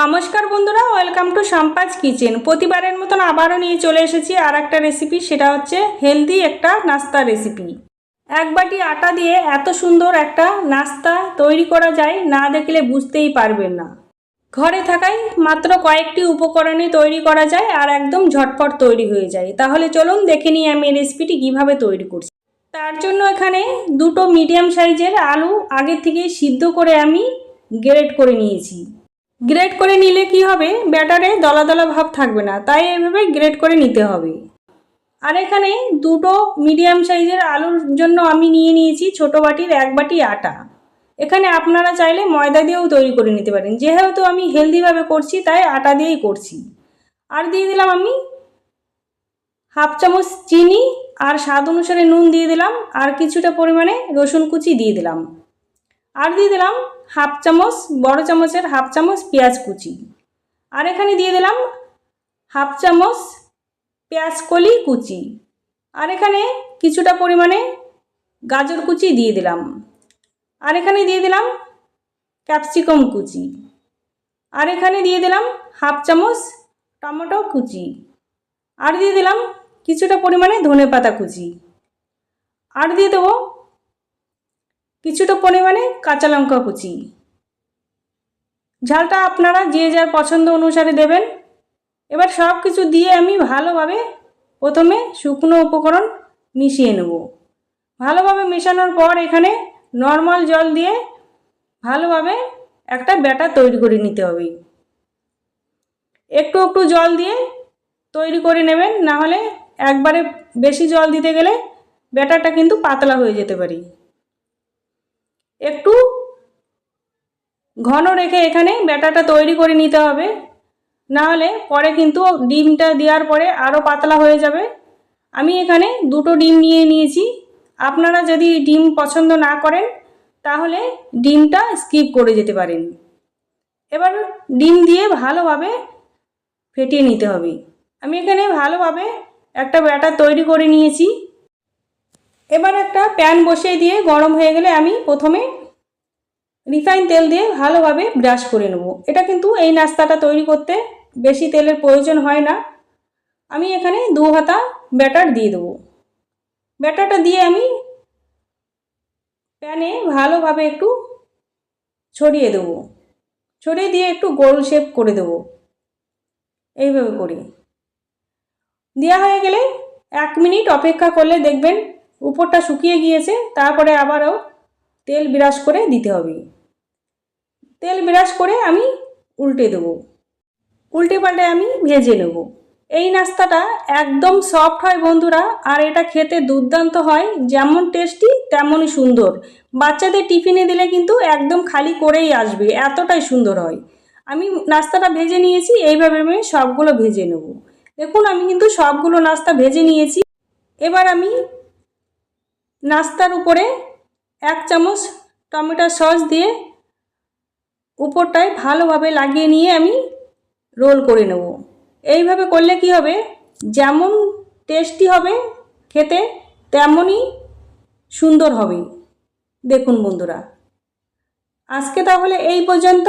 নমস্কার বন্ধুরা, welcome to Sampaje kitchen. প্রতিবারের মতন আবারও নিয়ে চলে এসেছি আর একটা রেসিপি, সেটা হচ্ছে হেলদি একটা নাস্তা রেসিপি। এক বাটি আটা দিয়ে এত সুন্দর একটা নাস্তা তৈরি করা যায়, না দেখলে বুঝতেই পারবেন না। ঘরে থাকাই মাত্র কয়েকটি উপকরণে তৈরি করা যায় আর একদম ঝটপট তৈরি হয়ে যায়। তাহলে চলুন দেখে নিই আমি এই রেসিপিটি কীভাবে তৈরি করছি। তার জন্য এখানে দুটো মিডিয়াম সাইজের আলু আগের থেকেই সিদ্ধ করে আমি গ্রেট করে নিয়েছি। গ্রেট করে নিলে কি হবে? ব্যাটারে দলা দলা ভাব থাকবে না, তাই এভাবে গ্রেট করে নিতে হবে। আর এখানে দুটো মিডিয়াম সাইজের আলুর জন্য আমি নিয়ে নিয়েছি ছোট বাটির এক বাটি আটা। এখানে আপনারা চাইলে ময়দা দিয়েও তৈরি করে নিতে পারেন। যেহেতু আমি হেলদিভাবে করছি, তাই আটা দিয়েই করছি। আর দিয়ে দিলাম আমি হাফ চামচ চিনি, আর স্বাদ অনুসারে নুন দিয়ে দিলাম, আর কিছুটা পরিমাণে রসুন কুচি দিয়ে দিলাম। আর দিয়ে দিলাম হাফ চামচ, বড় চামচের হাফ চামচ পেঁয়াজ কুচি। আর এখানে দিয়ে দিলাম হাফ চামচ পেঁয়াজ কলি কুচি। আর এখানে কিছুটা পরিমাণে গাজর কুচি দিয়ে দিলাম। আর এখানে দিয়ে দিলাম ক্যাপসিকাম কুচি। আর এখানে দিয়ে দিলাম হাফ চামচ টমেটো কুচি। আর দিয়ে দিলাম কিছুটা পরিমাণে ধনে পাতা কুচি। আর দিয়ে দেবো কিছুটা পরিমাণে কাঁচা লঙ্কা কুচি। ঝালটা আপনারা যে যার পছন্দ অনুসারে দেবেন। এবার সব কিছু দিয়ে আমি ভালোভাবে প্রথমে শুকনো উপকরণ মিশিয়ে নেব। ভালোভাবে মেশানোর পর এখানে নর্মাল জল দিয়ে ভালোভাবে একটা ব্যাটার তৈরি করে নিতে হবে। একটু একটু জল দিয়ে তৈরি করে নেবেন, না হলে একবারে বেশি জল দিতে গেলে ব্যাটারটা কিন্তু পাতলা হয়ে যেতে পারে। একটু ঘন রেখে এখানে ব্যাটারটা তৈরি করে নিতে হবে। না হলে পরে কিন্তু ডিমটা দেওয়ার পরে আরও পাতলা হয়ে যাবে। আমি এখানে দুটো ডিম নিয়ে নিয়েছি। আপনারা যদি ডিম পছন্দ না করেন, তাহলে ডিমটা স্কিপ করে যেতে পারেন। এবার ডিম দিয়ে ভালোভাবে ফেটিয়ে নিতে হবে। আমি এখানে ভালোভাবে একটা ব্যাটার তৈরি করে নিয়েছি। এবার একটা প্যান বসিয়ে দিয়ে গরম হয়ে গেলে আমি প্রথমে রিফাইন তেল দিয়ে ভালোভাবে ব্রাশ করে নেব। এটা কিন্তু এই নাস্তাটা তৈরি করতে বেশি তেলের প্রয়োজন হয় না। আমি এখানে দু হাতা ব্যাটার দিয়ে দেবো। ব্যাটারটা দিয়ে আমি প্যানে ভালোভাবে একটু ছড়িয়ে দেবো। ছড়িয়ে দিয়ে একটু গোল শেপ করে দেবো। এইভাবে করে। দেওয়া হয়ে গেলে এক মিনিট অপেক্ষা করলে দেখবেন উপরটা শুকিয়ে গিয়েছে, তারপরে আবারও তেল বিরাস করে দিতে হবে। তেল বিরাস করে আমি উল্টে দেবো। উল্টে পাল্টে আমি ভেজে নেব। এই নাস্তাটা একদম সফট হয় বন্ধুরা, আর এটা খেতে দুর্দান্ত হয়, যেমন টেস্টি, তেমনই সুন্দর। বাচ্চাদের টিফিনে দিলে কিন্তু একদম খালি করেই আসবে, এতটাই সুন্দর হয়। আমি নাস্তাটা ভেজে নিয়েছি, এইভাবে আমি সবগুলো ভেজে নেব। দেখুন, আমি কিন্তু সবগুলো নাস্তা ভেজে নিয়েছি। এবার আমি নাস্তার উপরে এক চামচ টমেটো সস দিয়ে উপরটায় ভালোভাবে লাগিয়ে নিয়ে আমি রোল করে নেব। এইভাবে করলে কি হবে? যেমন টেস্টি হবে খেতে, তেমনই সুন্দর হবে। দেখুন বন্ধুরা। আজকে তাহলে এই পর্যন্ত।